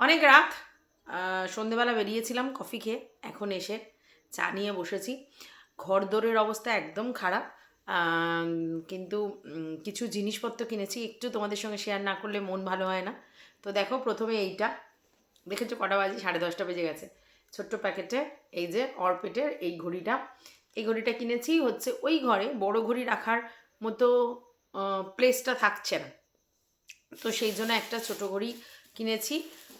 অনেক রাত সন্ধেবেলা বেরিয়েছিলাম কফি খেয়ে, এখন এসে চা নিয়ে বসেছি। ঘর দোরের অবস্থা একদম খারাপ কিন্তু কিছু জিনিসপত্র কিনেছি, একটু তোমাদের সঙ্গে শেয়ার না করলে মন ভালো হয় না। তো দেখো প্রথমে এইটা, দেখেছ কটা বাজে? সাড়ে দশটা বেজে গেছে। ছোট্ট প্যাকেটে এই যে অরপেটের এই ঘড়িটা। এই ঘড়িটা কিনেছি হচ্ছে ওই ঘরে, বড় ঘড়ি রাখার মতো প্লেসটা থাকছে না। তো সেই জন্য একটা ছোট ঘড়ি কিনেছি।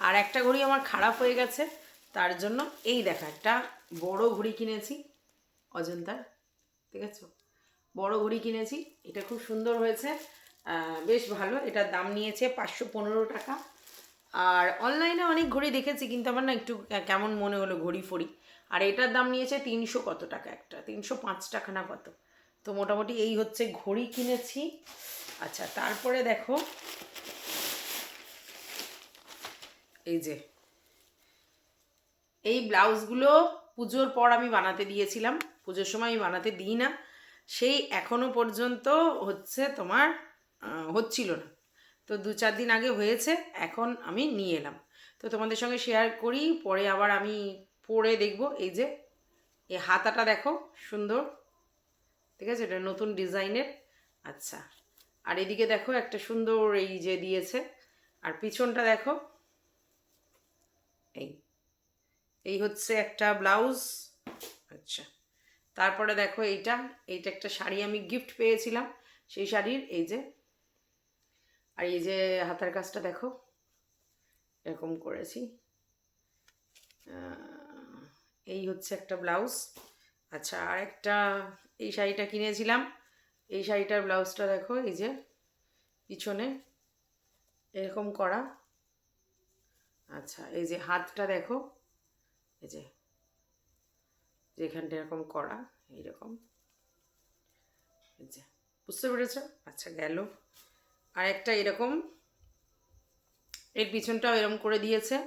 আর একটা ঘড়ি আমার খারাপ হয়ে গেছে, তার জন্য এই দেখা, একটা বড় ঘড়ি কিনেছি, অজন্তার, ঠিক আছে? বড় ঘড়ি কিনেছি, এটা খুব সুন্দর হয়েছে বেশ ভালো, এটার দাম নিয়েছে পাঁচশো পনেরো টাকা। আর অনলাইনে অনেক ঘড়ি দেখেছি, কিন্তু আমার না একটু কেমন মনে হলো ঘড়ি ফড়ি। আর এটার দাম নিয়েছে তিনশো কত টাকা একটা, তিনশো পাঁচ টাকা না কত। তো মোটামুটি এই হচ্ছে ঘড়ি কিনেছি। আচ্ছা তারপরে দেখো এই যে, এই ব্লাউজগুলো পুজোর পর আমি বানাতে দিয়েছিলাম। পুজোর সময় আমি বানাতে দিই না। সেই এখনও পর্যন্ত হচ্ছে তোমার হচ্ছিল না। তো দু চার দিন আগে হয়েছে, এখন আমি নিয়ে এলাম। তো তোমাদের সঙ্গে শেয়ার করি, পরে আবার আমি পরে দেখব। এই যে এই হাতাটা দেখো, সুন্দর। ঠিক আছে? এটা নতুন ডিজাইনের। আচ্ছা। আর এদিকে দেখো একটা সুন্দর এই যে দিয়েছে। আর পিছনটা দেখো এই এই হচ্ছে একটা ব্লাউজ। আচ্ছা তারপরে দেখো এইটা এইটা একটা শাড়ি আমি গিফট পেয়েছিলাম। সেই শাড়ির এই যে, আর এই যে হাতার কাজটা দেখো, এরকম করেছি। এই হচ্ছে একটা ব্লাউজ। আচ্ছা আর একটা এই শাড়িটা কিনেছিলাম। এই শাড়িটার ব্লাউজটা দেখো, এই যে পিছনে, এরকম করা। আচ্ছা এই যে হাতটা দেখো এই যে, যেখানটা এরকম করা, এইরকম। এই যে, বুঝতে পেরেছ? আচ্ছা গেল। আর একটা এরকম, এর পিছনটাও এরকম করে দিয়েছে।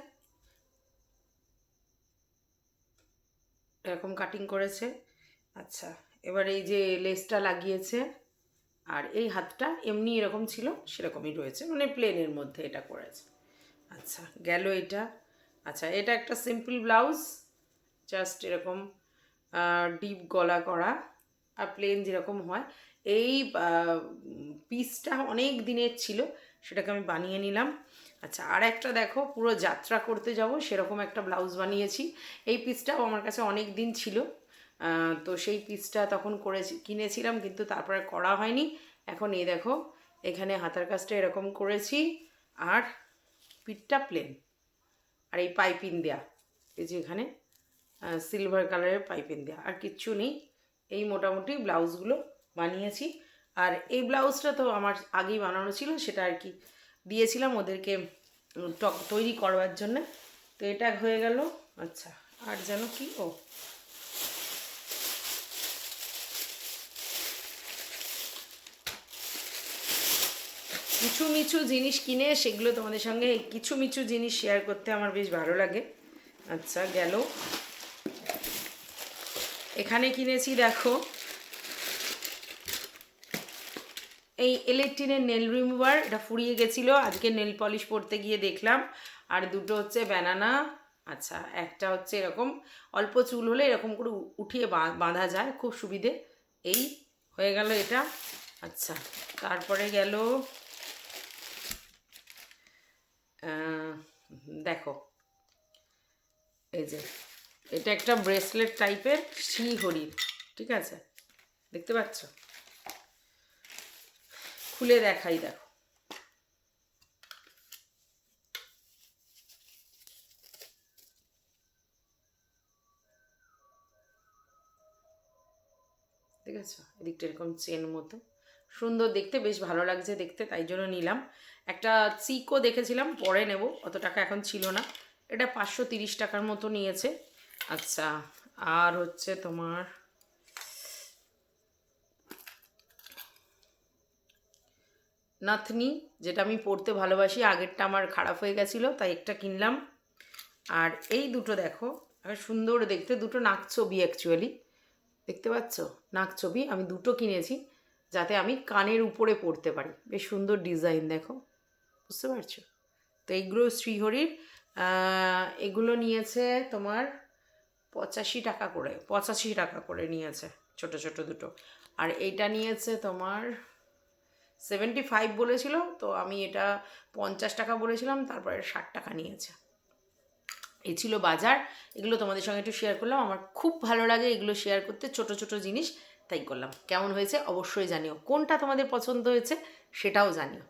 এরকম কাটিং করেছে। আচ্ছা এবার এই যে লেসটা লাগিয়েছে, আর এই হাতটা এমনি এরকম ছিল, সেরকমই রয়েছে। মানে প্লেনের মধ্যে এটা করেছে। আচ্ছা গেল এটা। আচ্ছা এটা একটা সিম্পল ব্লাউজ জাস্ট এরকম ডিপ গলা করা, আর প্লেন যেরকম হয়। এই পিসটা অনেক দিনের ছিল, সেটাকে আমি বানিয়ে নিলাম। আচ্ছা আর একটা দেখো, পুরো যাত্রা করতে যাব, সেরকম একটা ব্লাউজ বানিয়েছি। এই পিসটাও আমার কাছে অনেক দিন ছিল তো সেই পিসটা তখন করেছি, কিনেছিলাম, কিন্তু তারপরে করা হয়নি। এখন এই দেখো, এখানে হাতার কাজটা এরকম করেছি, আর পিঠটা প্লেন আর এই পাইপিং দেয়া, এই যে এখানে সিলভার কালারের পাইপিং দেয়া। আর কিচ্ছু নেই, এই মোটামুটি ব্লাউজগুলো বানিয়েছি। আর এই ব্লাউজটা তো আমার আগেই বানানো ছিল, সেটা আর কি দিয়েছিলাম ওদেরকে টক, তৈরি করবার জন্য। তো এটা হয়ে গেল আচ্ছা আর যেন কি, ও কিছু মিছু জিনিস কিনে সেগুলো তোমাদের সঙ্গে কিছু মিছু জিনিস শেয়ার করতে আমার বেশ ভালো লাগে। আচ্ছা গেল। এখানে কিনেছি, দেখো। এই ইলেকট্রিনের নেল রিমুভার এটা ফুরিয়ে গেছিল, আজকে নেল পলিশ পরতে গিয়ে দেখলাম। আর দুটো হচ্ছে ব্যানানা আচ্ছা একটা হচ্ছে এরকম, অল্প চুল হলে এরকম করে উঠিয়ে বাঁধা যায়, খুব সুবিধে। এই হয়ে গেল এটা আচ্ছা তারপরে গেল দেখো। এই যে, এটা একটা ব্রেসলেট টাইপের শ্রীহরির ঠিক আছে? দেখতে পাচ্ছ? খুলে দেখাই, দেখো। ঠিক আছে এদিকটা এরকম চেন মতো। সুন্দর দেখতে, বেশ ভালো লাগছে দেখতে, তাই জন্য নিলাম। একটা চিকও দেখেছিলাম, পরে নেব, অত টাকা এখন ছিল না। এটা পাঁচশো তিরিশ টাকার মতো নিয়েছে। আচ্ছা আর হচ্ছে তোমার নাথনি যেটা আমি পড়তে ভালোবাসি, আগেরটা আমার খারাপ হয়ে গেছিল, তাই একটা কিনলাম। আর এই দুটো দেখো সুন্দর দেখতে, দুটো নাক ছবি অ্যাকচুয়ালি দেখতে পাচ্ছ? নাক ছবি, আমি দুটো কিনেছি। যাতে আমি কানের উপরে পড়তে পারি। বেশ সুন্দর ডিজাইন দেখো। বুঝতে পারছ? তো এইগুলো শ্রীহরির এগুলো নিয়েছে তোমার পঁচাশি টাকা করে, পঁচাশি টাকা করে নিয়েছে, ছোট ছোট দুটো। আর এইটা নিয়েছে তোমার সেভেন্টি ফাইভ বলেছিল, তো আমি এটা পঞ্চাশ টাকা বলেছিলাম, তারপরে ষাট টাকা নিয়েছে। এই ছিল বাজার। এগুলো তোমাদের সঙ্গে একটু শেয়ার করলাম। আমার খুব ভালো লাগে এগুলো শেয়ার করতে, ছোট ছোট জিনিস। তাই করলাম। কেমন হয়েছে অবশ্যই জানিও। কোনটা তোমাদের পছন্দ হয়েছে সেটাও জানিও।